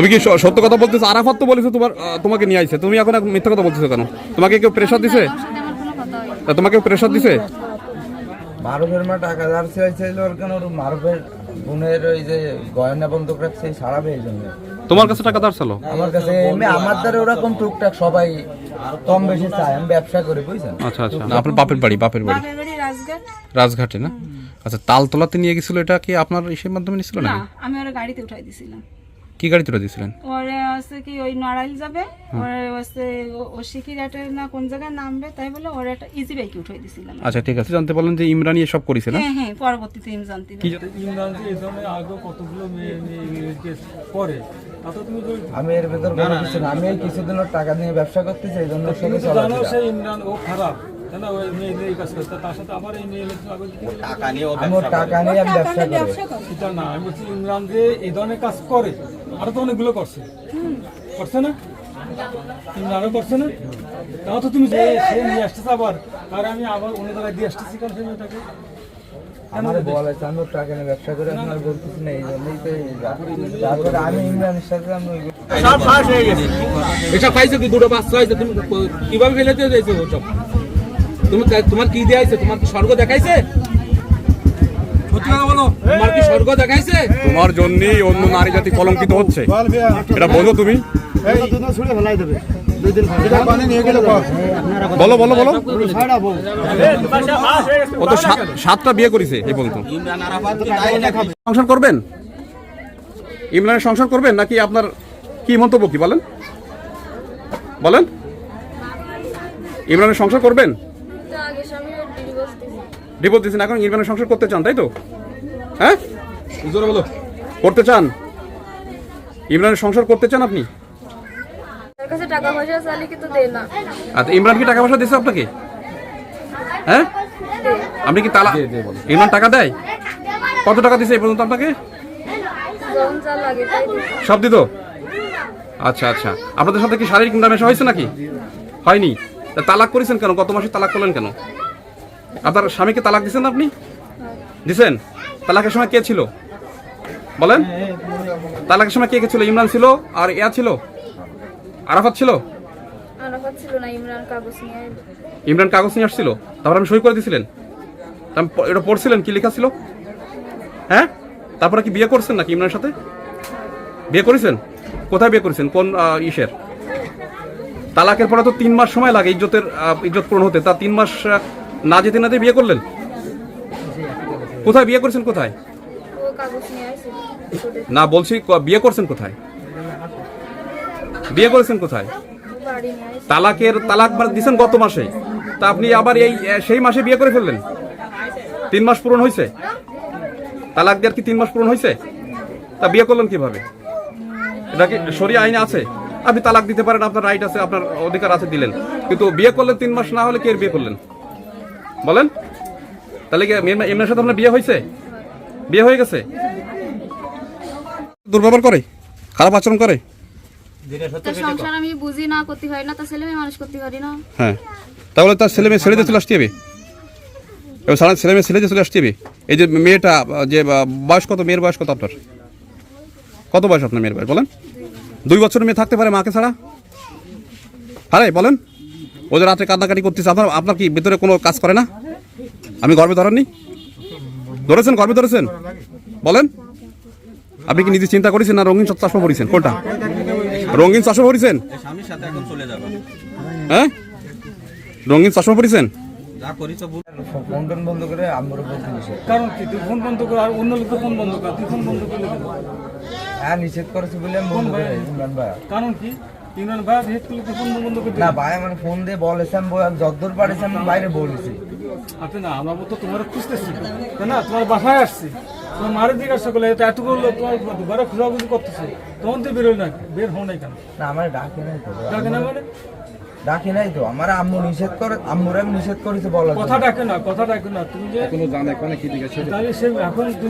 তুমি কি সত্য কথা বলতেছো? আরাফাত তো বলেছ তোমার তোমাকে নিয়ে আইছে। তুমি এখন মিথ্যা কথা বলতেছো কেন? তোমাকে কেউ প্রেশার দিছে? তোমাকে প্রেশার দিছে? মারুফের মা টাকা ধার চাইছিল ওর কেন? ওর মারুফের বোনের ওই যে গয়না বন্ধক রাখছে সারাবে এই জন্য। তোমার কাছে টাকা ধার ছিল আমার কাছে এমনি আমার দ্বারা ওরকম টুকটাক সবাই কম বেশি চায়। আমি ব্যবসা করি বুঝছেন? আচ্ছা আচ্ছা। আপনার বাপের বাড়ি বাপের বাড়ি। রাজঘাট। রাজঘাটে না? আচ্ছা তালতলাতে নিয়ে গেছিল এটা কি আপনার ইসের মাধ্যমে নিয়েছিল না না আমি ওরা গাড়িতে উঠাই দিছিলাম। কি গাড়ি তুলে দিয়েছিলেন? ওরে হচ্ছে কি ওই নড়াইল যাবে ওরে হচ্ছে ও- ও সিকিরাটের না কোন জায়গায় নামবে তাই বলে ওর একটা ইজি বাইকে উঠাই দিছিলাম। আচ্ছা ঠিক আছে। জানতে পারলেন যে ইমরানি এসব করেছে না? হ্যাঁ হ্যাঁ পরবর্তীতে আমি জানতে কি ইমরান যে এই আগে কতগুলো কেস করে তা তো তুমি তো আমি এর ভেতর কোনো কিছু না আমি এই কিছুদিন ওর টাকা নিয়ে ব্যবসা করতেছি এই জন্য। সেই ইমরান ও খারাপ। না ওই মেয়ে নিয়ে কাজ করতে তার সাথে আবার এই মেয়ে লোক আগে টাকা নিয়ে ব্যবসা করি। সেটা না আমি বলছি ইমরান যে এই ধরনের কাজ করে আরও তো অনেকগুলো করছে। করছে না? ইমরানও করছে না? তাও তো তুমি যে সে নিয়ে আসতেছে আবার আর আমি আবার অন্য জায়গায় দিয়ে আসতেছি কারণ সেই মেয়েটাকে? আমার বলেছে আমি ওর টাকা নিয়ে ব্যবসা করে আমি আর বলতেছি না এই জন্যই তো তারপরে আমি ইমরানের সাথে আমি ওই এসব খাইছো কি দুটো বাচ্চা হয়েছে তুমি কীভাবে ফেলেতে দিয়েছ ওসব? তুমি তোমার কি দেখাইছে? তোমার কি স্বর্গ দেখাইছে? তোমার কি স্বর্গ দেখাইছে? তোমার জন্যই অন্য নারী জাতি কলঙ্কিত হচ্ছে। এটা বলো তুমি। বলো বলো বলো। ও তো সাত- সাতটা বিয়ে করেছে এই পর্যন্ত। সংসার করবেন? ইমরানের সংসার করবেন নাকি আপনার কি মন্তব্য কি বলেন? বলেন। ইমরানের সংসার করবেন আগে স্বামী ডিভোর্স দিছি ডিভোর্স দিয়েছেন এখন ইমরানের সংসার করতে চান তাই তো? হ্যাঁ? জোরে বলো। করতে চান? ইমরানের সংসার করতে চান আপনি? আচ্ছা ইমরান কি টাকা পয়সা দিয়েছে আপনাকে? হ্যাঁ? আপনি কি তালা ইমরান টাকা দেয়? কত টাকা দিয়েছে এই পর্যন্ত আপনাকে? সব দিত? আচ্ছা আচ্ছা। আপনাদের সাথে কি শারীরিক মেশা হয়েছে নাকি? হয়নি। তালাক করেছেন কেন? গত মাসে তালাক করলেন কেন? আপনার স্বামীকে তালাক দিছেন আপনি? দিছেন? তালাকের সময় কে ছিল? বলেন। তালাকের সময় কে কে ছিল? ইমরান ছিল আর ইয়া ছিল? আরাফাত ছিল? আরাফাত ছিল না ইমরান কাগজ নিয়ে ইমরান কাগজ নিয়ে আসছিল? তারপর আমি সই করে দিয়েছিলেন তা এটা পড়ছিলেন? কি লেখা ছিল? হ্যাঁ? তারপরে কি বিয়ে করছেন নাকি ইমরানের সাথে? বিয়ে করেছেন? কোথায় বিয়ে করেছেন? কোন ইসের? তালাকের পরে তো তিন মাস সময় লাগে ইজ্জতের ইজ্জত পূরণ হতে। তা তিন মাস না যেতে না বিয়ে করলেন? কোথায় বিয়ে করেছেন কোথায়? না বলছি বিয়ে করছেন কোথায়? বিয়ে করেছেন কোথায়? তালাকের তালাক মানে দিছেন গত মাসে। তা আপনি আবার এই সেই মাসে বিয়ে করে ফেললেন? তিন মাস পূরণ হয়েছে তালাক দেওয়ার কি তিন মাস পূরণ হয়েছে তা বিয়ে করলেন কীভাবে? এটা কি সরি আইনে আছে? আপনি তালাক দিতে পারেন আপনার রাইট আছে আপনার অধিকার আছে দিলেন। কিন্তু বিয়ে করলেন তিন মাস না হলে কে বিয়ে করলেন? বলেন। তাহলে কি এমনির সাথে আপনার বিয়ে হয়েছে? বিয়ে হয়ে গেছে? দুর্ব্যবহার করে? খারাপ আচরণ করে? সংসার আমি বুঝি না করতে হয় না তার ছেলে মেয়ে মানুষ করতে পারি না। হ্যাঁ। তাহলে তার ছেলে মেয়ে ছেড়ে দিয়ে চলে আসতে হবে? এবার সারা ছেলে মেয়ে ছেড়ে দিয়ে চলে আসতে হবে? এই যে মেয়েটা যে বয়স কত? মেয়ের বয়স কত আপনার? কত বয়স আপনার মেয়ের বয়স? বলেন। দুই বছর মেয়ে থাকতে পারে মাকে ছাড়া? আরে বলেন। ও যে রাতে কান্নাকাটি করতেছে আপনার আপনার কি ভেতরে কোনো কাজ করে না? আমি গর্বে ধরেননি? ধরেছেন গর্বে ধরেছেন? বলেন। আপনি কি নিজে চিন্তা করেছেন না রঙিন চশমা পড়েছেন কোনটা? রঙিন চশমা পড়েছেন হ্যাঁ? রঙিন চশমা পড়েছেন ফোন টোন বন্ধ করে আমার উপর নিষেধ কারণ কি? তুই ফোন বন্ধ করে আর অন্য লোক ফোন বন্ধ কর। তুই ফোন বন্ধ করলে হ্যাঁ নিষেধ করেছে বলে করে কারণ কি? ইমরান ভাই ফোন বন্ধ করে না ভাই আমার ফোন দিয়ে বলেছে আমি বল- যতদূর পারেছি আমি বাইরে বলেছি। আপনি না আমরা তো তোমার খুঁজতেছি। তাই না? তোমার বাসায় আসছি। তোমার জিজ্ঞাসা করলে এত করল তোমার ঘরে খোঁজাখুঁজি করতেছে। তখন তো বেরোয় না বের হও নাই কেন? না আমার ডাকে নাই তো। ডাকে না মানে? ডাকে নাই তো। আমার আম্মু নিষেধ করে আম্মুর আমি নিষেধ করেছে জন্য। কথা ডাকে না কথা ডাকে না। তুমি যে কোনো জানে কোনে কি তাহলে সে এখন তুমি